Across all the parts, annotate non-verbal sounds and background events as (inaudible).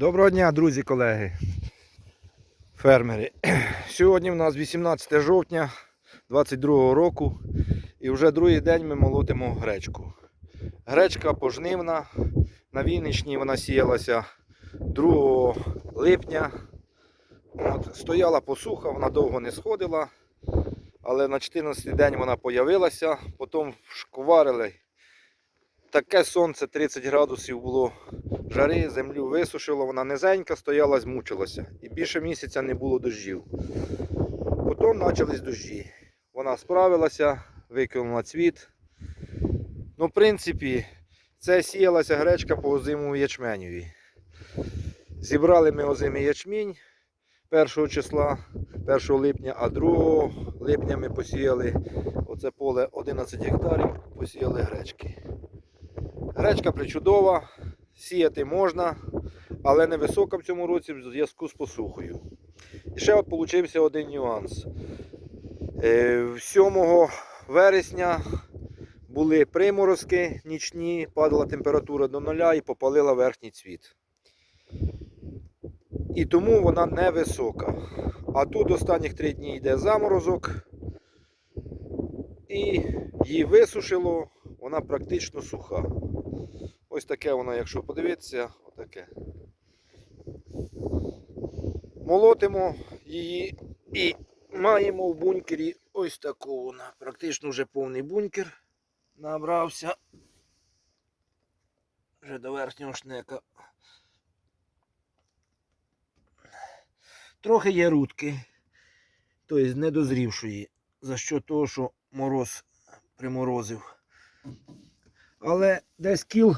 Доброго дня, друзі, колеги, фермери. (clears throat) Сьогодні в нас 18 жовтня 22 року і вже другий день ми молотимо гречку. Гречка пожнивна. На Вінничній вона сіялася 2 липня. От, стояла посуха, вона довго не сходила, але на 14 день вона появилася, потім шкварили. Таке сонце 30 градусів було жари, землю висушило, вона низенька стояла, змучилася. І більше місяця не було дощів. Потім почались дощі. Вона справилася, викинула цвіт. Ну, в принципі, це сіялася гречка по озиму ячменюві. Зібрали ми озимий ячмінь 1 числа, 1 липня, а 2 липня ми посіяли оце поле 11 гектарів, посіяли гречки. Гречка причудова, сіяти можна, але не висока в цьому році в зв'язку з посухою. І ще от получився один нюанс. Е, 7 вересня були приморозки нічні, падала температура до нуля і попалила верхній цвіт. І тому вона невисока. А тут останніх три дні йде заморозок. І її висушило, вона практично суха. Ось таке воно, якщо подивитися, отаке. Молотимо її і маємо в бункері ось таку вона. Практично вже повний бункер набрався. Вже до верхнього шнека. Трохи є рудки, тобто недозрівшої, за що того, що мороз приморозив. Але десь кіл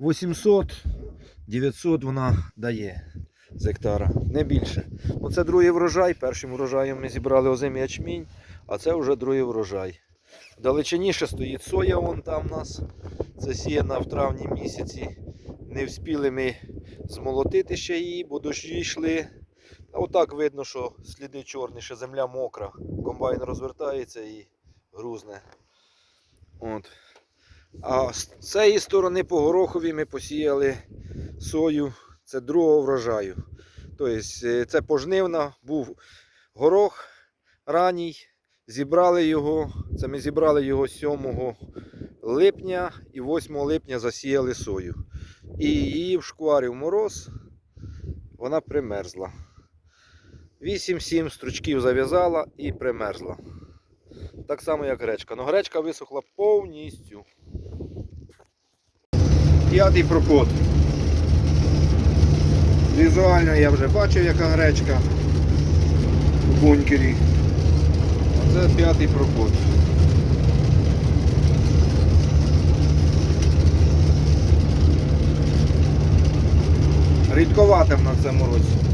800-900 вона дає з гектара, не більше. Оце другий врожай. Першим врожаєм ми зібрали озимий ячмінь, а це вже другий врожай. Далечиніше стоїть соя вон там у нас. Це сіяна в травні місяці. Не вспіли ми змолотити ще її, бо дощі йшли. А отак видно, що сліди чорні, ще земля мокра. Комбайн розвертається і грузне. От. А з цієї сторони по горохові ми посіяли сою. Це другого врожаю. Тобто е, це пожнивна, був горох ранній. Зібрали його. Це ми зібрали його 7 липня і 8 липня засіяли сою. І її вшкварив мороз, вона примерзла. 8-7 стручків зав'язала і примерзла. Так само, як гречка. Но гречка висохла повністю. П'ятий проход. Візуально я вже бачив, яка гречка в бункері. Оце п'ятий проход. Рідковатим на цьому році.